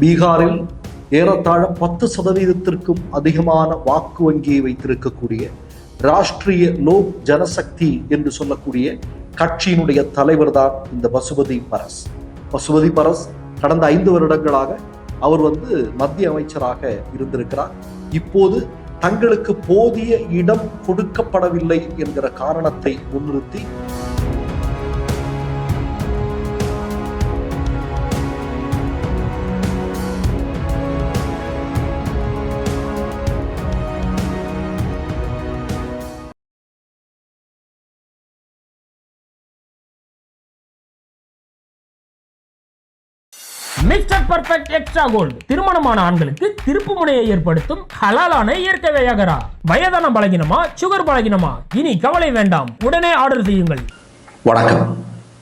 பீகாரில் ஏறத்தாழ பத்து சதவீதத்திற்கும் அதிகமான வாக்கு வங்கியை வைத்திருக்கக்கூடிய ராஷ்டிரிய லோக் ஜனசக்தி என்று சொல்லக்கூடிய கட்சியினுடைய தலைவர் தான் இந்த பசுபதி பரஸ். பசுபதி பரஸ் கடந்த ஐந்து வருடங்களாக அவர் வந்து மத்திய அமைச்சராக இருந்திருக்கிறார். இப்போது தங்களுக்கு போதிய இடம் கொடுக்கப்படவில்லை என்கிற காரணத்தை முன்னிறுத்தி மிஸ்டர் பர்ஃபெக்ட் எக்ஸ்ட்ரா கோல்டு. திருமணமான ஆண்களுக்கு திருப்பு முனையை ஏற்படுத்தும் ஹலாலான இயற்கை வியாகரா. வயதான பலகினமா சுகர் பலகினமா? இனி கவலை வேண்டாம். உடனே ஆர்டர் செய்யுங்கள். வணக்கம்.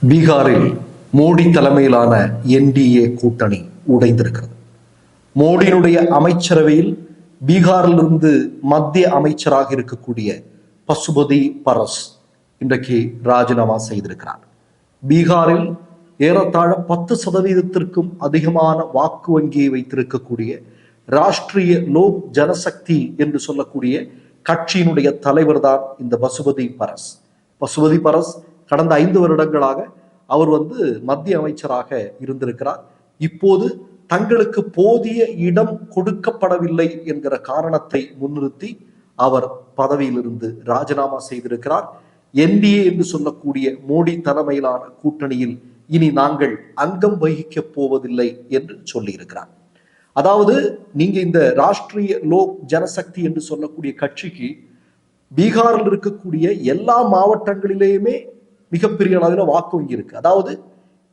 பீகாரில் மோடி தலைமையிலான என்டிஏ கூட்டணி உடைந்திருக்கிறது. மோடியினுடைய அமைச்சரவையில் பீகாரிலிருந்து மத்திய அமைச்சராக இருக்கக்கூடிய பசுபதி பரஸ் இன்றைக்கு ராஜினாமா செய்திருக்கிறார். பீகாரில் ஏறத்தாழ பத்து சதவீதத்திற்கும் அதிகமான வாக்கு வங்கியை வைத்திருக்கக்கூடிய ராஷ்டிரிய லோக் ஜனசக்தி என்று சொல்லக்கூடிய கட்சியினுடைய தலைவர் தான் இந்த பசுபதி பரஸ். பசுபதி பரஸ் கடந்த ஐந்து வருடங்களாக அவர் வந்து மத்திய அமைச்சராக இருந்திருக்கிறார். இப்போது தங்களுக்கு போதிய இடம் கொடுக்கப்படவில்லை என்கிற காரணத்தை முன்னிறுத்தி அவர் பதவியிலிருந்து ராஜினாமா செய்திருக்கிறார். என்டிஏ என்று சொல்லக்கூடிய மோடி தலைமையிலான கூட்டணியில் இனி நாங்கள் அங்கம் வகிக்கப் போவதில்லை என்று சொல்லியிருக்கிறார். அதாவது நீங்க இந்த ராஷ்டிரிய லோக் ஜனசக்தி என்று சொல்லக்கூடிய கட்சிக்கு பீகாரில் இருக்கக்கூடிய எல்லா மாவட்டங்களிலேயுமே மிகப்பெரிய அளவில் வாக்கு வங்கி இருக்கு. அதாவது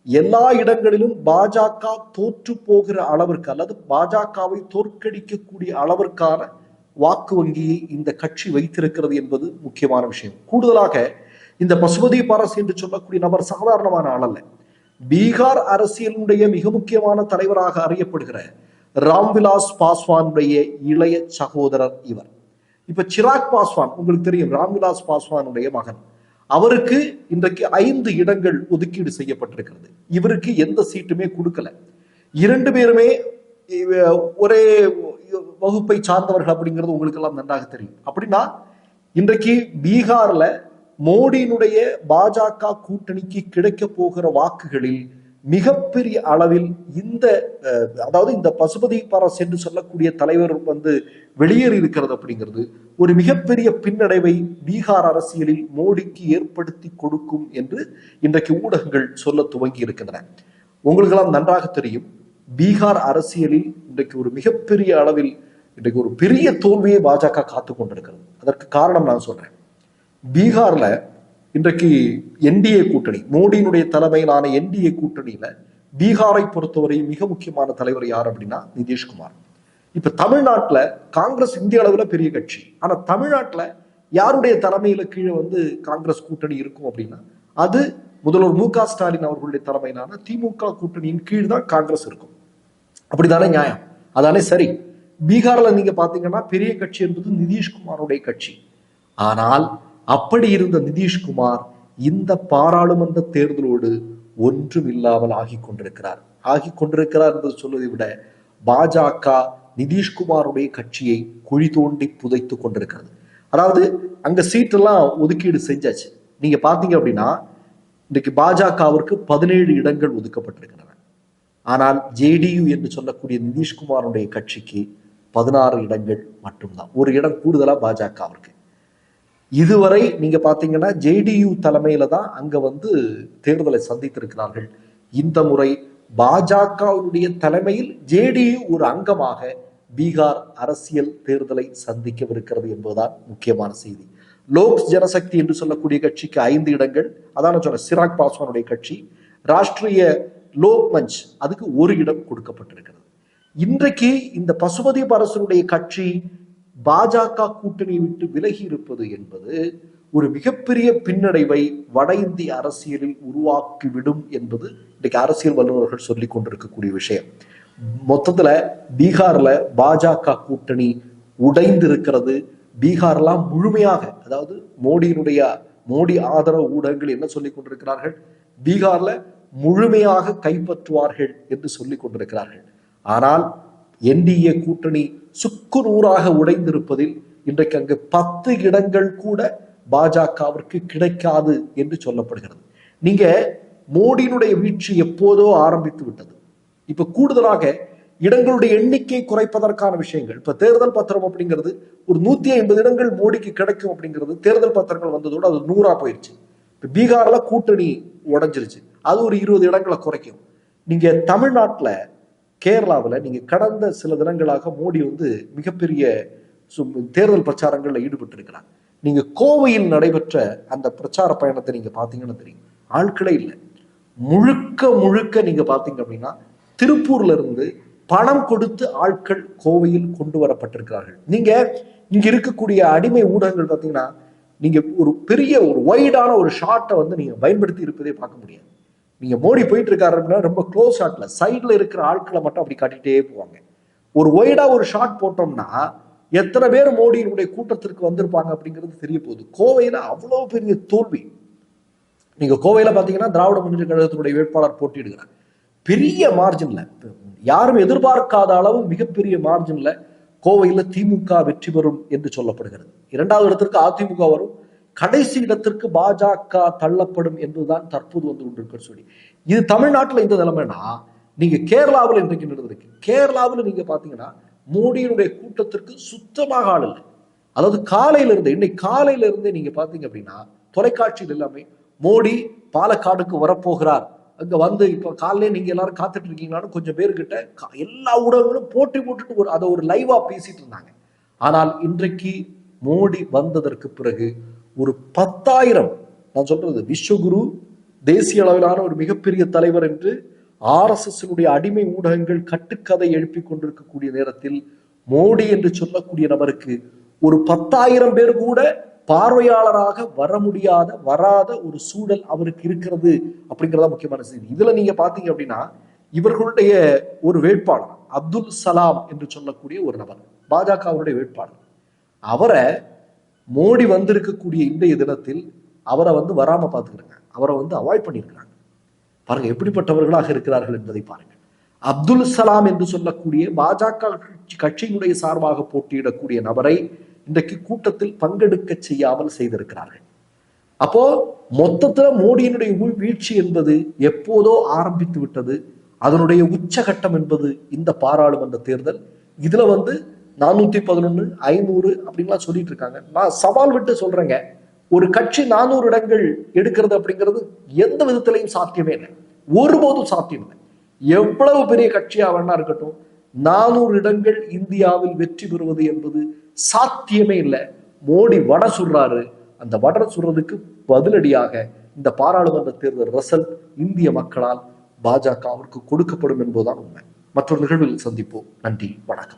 எல்லா இடங்களிலும் பாஜக தோற்று போகிற அளவிற்கு அல்லது பாஜகவை தோற்கடிக்கக்கூடிய அளவிற்கான வாக்கு வங்கியை இந்த கட்சி வைத்திருக்கிறது என்பது முக்கியமான விஷயம். கூடுதலாக இந்த பசுபதி பாரஸ் என்று சொல்லக்கூடிய நபர் சாதாரணமான ஆள் அல்ல. பீகார் அரசியலுடைய மிக முக்கியமான தலைவராக அறியப்படுகிற ராம்விலாஸ் பாஸ்வானுடைய இளைய சகோதரர் இவர். இப்ப சிராக் பாஸ்வான் உங்களுக்கு தெரியும் ராம்விலாஸ் பாஸ்வானுடைய மகன். அவருக்கு இன்றைக்கு ஐந்து இடங்கள் ஒதுக்கீடு செய்யப்பட்டிருக்கிறது. இவருக்கு எந்த சீட்டுமே கொடுக்கல. இரண்டு பேருமே ஒரே வகுப்பை சார்ந்தவர்கள் அப்படிங்கிறது உங்களுக்கு எல்லாம் நன்றாக தெரியும். அப்படின்னா இன்றைக்கு பீகார்ல மோடியினுடைய பாஜக கூட்டணிக்கு கிடைக்க போகிற வாக்குகளில் மிகப்பெரிய அளவில் இந்த அதாவது இந்த பசுபதி பரஸ் என்று சொல்லக்கூடிய தலைவர் வந்து வெளியேறி இருக்கிறது அப்படிங்கிறது ஒரு மிகப்பெரிய பின்னடைவை பீகார் அரசியலில் மோடிக்கு ஏற்படுத்தி கொடுக்கும் என்று இன்றைக்கு ஊடகங்கள் சொல்ல துவங்கி இருக்கின்றன. உங்களுக்கெல்லாம் நன்றாக தெரியும். பீகார் அரசியலில் இன்றைக்கு ஒரு மிகப்பெரிய அளவில் இன்றைக்கு ஒரு பெரிய தோல்வியை பாஜக காத்து கொண்டிருக்கிறது. அதற்கு காரணம் நான் சொல்றேன். பீகார்ல இன்றைக்கு என்டிஏ கூட்டணி மோடியினுடைய தலைமையிலான என்டிஏ கூட்டணியில பீகாரை பொறுத்தவரை மிக முக்கியமான தலைவர் யார் அப்படின்னா நிதிஷ்குமார். இப்ப தமிழ்நாட்டுல காங்கிரஸ் இந்திய அளவுல பெரிய கட்சி. ஆனா தமிழ்நாட்டுல யாருடைய தலைமையில கீழே வந்து காங்கிரஸ் கூட்டணி இருக்கும் அப்படின்னா அது முதல்வர் மு க ஸ்டாலின் அவர்களுடைய தலைமையிலான திமுக கூட்டணியின் கீழ் தான் காங்கிரஸ் இருக்கும். அப்படிதானே நியாயம்? அதானே சரி. பீகார்ல நீங்க பாத்தீங்கன்னா பெரிய கட்சி என்பது நிதிஷ்குமாரோடைய கட்சி. ஆனால் அப்படி இருந்த நிதிஷ்குமார் இந்த பாராளுமன்ற தேர்தலோடு ஒன்றும் இல்லாமல் ஆகி கொண்டிருக்கிறார். ஆகி கொண்டிருக்கிறார் என்று சொல்வதை விட பாஜக நிதிஷ்குமாருடைய கட்சியை குழி தோண்டி புதைத்து கொண்டிருக்கிறது. அதாவது அங்க சீட்டெல்லாம் ஒதுக்கீடு செஞ்சாச்சு. நீங்க பாத்தீங்க அப்படின்னா இன்னைக்கு பாஜகவிற்கு பதினேழு இடங்கள் ஒதுக்கப்பட்டிருக்கின்றன. ஆனால் ஜேடியு என்று சொல்லக்கூடிய நிதிஷ்குமாருடைய கட்சிக்கு பதினாறு இடங்கள் மட்டும்தான். ஒரு இடம் கூடுதலா பாஜகவிற்கு. இதுவரை நீங்க பாத்தீங்கன்னா ஜேடியு தலைமையில தான் அங்க வந்து தேர்தலை சந்தித்திருக்கிறார்கள். இந்த முறை பாஜகவுடைய தலைமையில் ஜேடியு ஒரு அங்கமாக பீகார் அரசியல் தேர்தலை சந்திக்கவிருக்கிறது என்பதுதான் முக்கியமான செய்தி. லோக் ஜனசக்தி என்று சொல்லக்கூடிய கட்சிக்கு ஐந்து இடங்கள். அதான் சொன்ன சிராக் பாஸ்வானுடைய கட்சி. ராஷ்டிரிய லோக் மஞ்ச் அதுக்கு ஒரு இடம் கொடுக்கப்பட்டிருக்கிறது. இன்றைக்கு இந்த பசுபதி அரசனுடைய கட்சி பாஜக கூட்டணியை விட்டு விலகி இருப்பது என்பது ஒரு மிகப்பெரிய பின்னடைவை வட இந்திய அரசியலில் உருவாக்கிவிடும் என்பது இன்றைக்கு அரசியல் வல்லுநர்கள் சொல்லிக் கொண்டிருக்கக்கூடிய விஷயம். மொத்தத்துல பீகார்ல பாஜக கூட்டணி உடைந்து இருக்கிறது பீகார்லாம் முழுமையாக அதாவது மோடியினுடைய மோடி ஆதரவு ஊடகங்கள் என்ன சொல்லிக் கொண்டிருக்கிறார்கள்? பீகார்ல முழுமையாக கைப்பற்றுவார்கள் என்று சொல்லிக் கொண்டிருக்கிறார்கள். ஆனால் என்டிஏ கூட்டணி சுக்குநூறாக உடைந்திருப்பதில் இன்றைக்கு அங்கு பத்து இடங்கள் கூட பாஜகவிற்கு கிடைக்காது என்று சொல்லப்படுகிறது. நீங்க மோடியினுடைய வீழ்ச்சி எப்போதோ ஆரம்பித்து விட்டது. இப்ப கூடுதலாக இடங்களுடைய எண்ணிக்கை குறைப்பதற்கான விஷயங்கள் இப்ப தேர்தல் பத்திரம் அப்படிங்கிறது ஒரு நூத்தி ஐம்பது இடங்கள் மோடிக்கு கிடைக்கும் அப்படிங்கிறது தேர்தல் பத்திரங்கள் வந்ததோடு அது நூறா போயிடுச்சு இப்ப பீகார்ல கூட்டணி உடஞ்சிருச்சு. அது ஒரு இருபது இடங்களை குறைக்கும். நீங்க தமிழ்நாட்டில் கேரளாவுல நீங்க கடந்த சில தினங்களாக மோடி வந்து மிகப்பெரிய தேர்தல் பிரச்சாரங்கள்ல ஈடுபட்டிருக்கிறார். நீங்கள் நீங்க கோவையில் நடைபெற்ற அந்த பிரச்சார பயணத்தை நீங்க பார்த்தீங்கன்னா தெரியும். ஆட்களே இல்லை. முழுக்க முழுக்க நீங்க பார்த்தீங்க அப்படின்னா திருப்பூர்ல இருந்து பணம் கொடுத்து ஆட்கள் கோவையில் கொண்டு வரப்பட்டிருக்கிறார்கள். நீங்க இங்க இருக்கக்கூடிய அடிமை ஊடகங்கள் பாத்தீங்கன்னா நீங்க ஒரு பெரிய ஒரு ஒய்டான ஒரு ஷாட்டை வந்து நீங்க பயன்படுத்தி இருப்பதே பார்க்க முடியாது. நீங்க மோடி போயிட்டு இருக்காரு அப்படின்னா ரொம்ப க்ளோஸ் ஷாட்ல சைட்ல இருக்கிற ஆட்களை மட்டும் அப்படி காட்டிட்டே போவாங்க. ஒரு ஒய்டா ஒரு ஷாட் போட்டோம்னா எத்தனை பேர் மோடியினுடைய கூட்டத்திற்கு வந்திருப்பாங்க அப்படிங்கிறது தெரிய போகுது. கோவையில அவ்வளவு பெரிய தோல்வி. நீங்க கோவையில பாத்தீங்கன்னா திராவிட முன்னேற்ற கழகத்தினுடைய வேட்பாளர் போட்டியிடுகிறார். பெரிய மார்ஜின்ல யாரும் எதிர்பார்க்காத அளவு மிகப்பெரிய மார்ஜின்ல கோவையில் திமுக வெற்றி பெறும் என்று சொல்லப்படுகிறது. இரண்டாவது இடத்திற்கு அதிமுக வரும் கடைசி இடத்திற்கு பாஜக தள்ளப்படும் என்றுதான் தற்போது வந்து கொண்டிருக்கிற சொல்லி. இது தமிழ்நாட்டில் இந்த நிலைமைனா நீங்க கேரளாவில் இன்றைக்கு நடந்திருக்கு கேரளாவில் நீங்க பாத்தீங்கன்னா மோடியினுடைய கூட்டத்திற்கு சுத்தமாக ஆள் இல்லை. அதாவது காலையில இருந்து இன்னைக்கு காலையில இருந்தே நீங்க பாத்தீங்க அப்படின்னா தொலைக்காட்சியில் எல்லாமே மோடி பாலக்காடுக்கு வரப்போகிறார். அங்க வந்து இப்ப காலையில நீங்க எல்லாரும் காத்துட்டு இருக்கீங்களான்னு கொஞ்சம் பேர்கிட்ட எல்லா ஊடகங்களும் போட்டி போட்டுட்டு ஒரு அதை ஒரு லைவா பேசிட்டு இருந்தாங்க. ஆனால் இன்றைக்கு மோடி வந்ததற்கு பிறகு ஒரு பத்தாயிரம் நான் சொல்றது விஸ்வகுரு தேசிய அளவிலான ஒரு மிகப்பெரிய தலைவர் என்று ஆர்எஸ்எஸ் அடிமை ஊடகங்கள் கட்டுக்கதை எழுப்பி கொண்டிருக்கக்கூடிய நேரத்தில் மோடி என்று சொல்லக்கூடிய நபருக்கு ஒரு பத்தாயிரம் பேர் கூட பார்வையாளராக வர முடியாத வராத ஒரு சூழல் அவருக்கு இருக்கிறது அப்படிங்கறத முக்கியமான செய்தி. இதுல நீங்க பாத்தீங்க அப்படின்னா இவர்களுடைய ஒரு வேட்பாளர் அப்துல் சலாம் என்று சொல்லக்கூடிய ஒரு நபர் பாஜகவுடைய வேட்பாளர். அவரை மோடி வந்திருக்கக்கூடிய இன்றைய தினத்தில் அவரை வந்து வராமல் பார்த்துக்கிறாங்க. அவரை வந்து அவாய்ட் பண்ணியிருக்கிறாங்க. பாருங்க எப்படிப்பட்டவர்களாக இருக்கிறார்கள் என்பதை பாருங்கள் அப்துல் சலாம் என்று சொல்லக்கூடிய பாஜக கட்சி- கட்சியினுடைய சார்பாக போட்டியிடக்கூடிய நபரை இன்றைக்கு கூட்டத்தில் பங்கெடுக்க செய்யாமல் செய்திருக்கிறார்கள். அப்போ மொத்தத்துல மோடியினுடைய வீழ்- வீழ்ச்சி என்பது எப்போதோ ஆரம்பித்து விட்டது. அதனுடைய உச்சகட்டம் என்பது இந்த பாராளுமன்ற தேர்தல். இதுல வந்து நானூத்தி பதினொன்னு ஐநூறு அப்படின்லாம் சொல்லிட்டு இருக்காங்க நான் சவால் விட்டு சொல்றேங்க. ஒரு கட்சி நானூறு இடங்கள் எடுக்கிறது அப்படிங்கிறது எந்த விதத்திலையும் சாத்தியமே இல்லை. ஒருபோதும் சாத்தியம் இல்லை. எவ்வளவு பெரிய கட்சியாக வேணா இருக்கட்டும் நானூறு இடங்கள் இந்தியாவில் வெற்றி பெறுவது என்பது சாத்தியமே இல்லை. மோடி வட சுடுறாரு. அந்த வட சுடுறதுக்கு பதிலடியாக இந்த பாராளுமன்ற தேர்தல் ரிசல்ட் இந்திய மக்களால் பாஜகவிற்கு கொடுக்கப்படும் என்பதுதான் உண்மை. மற்றொரு நிகழ்வில் சந்திப்போம். நன்றி. வணக்கம்.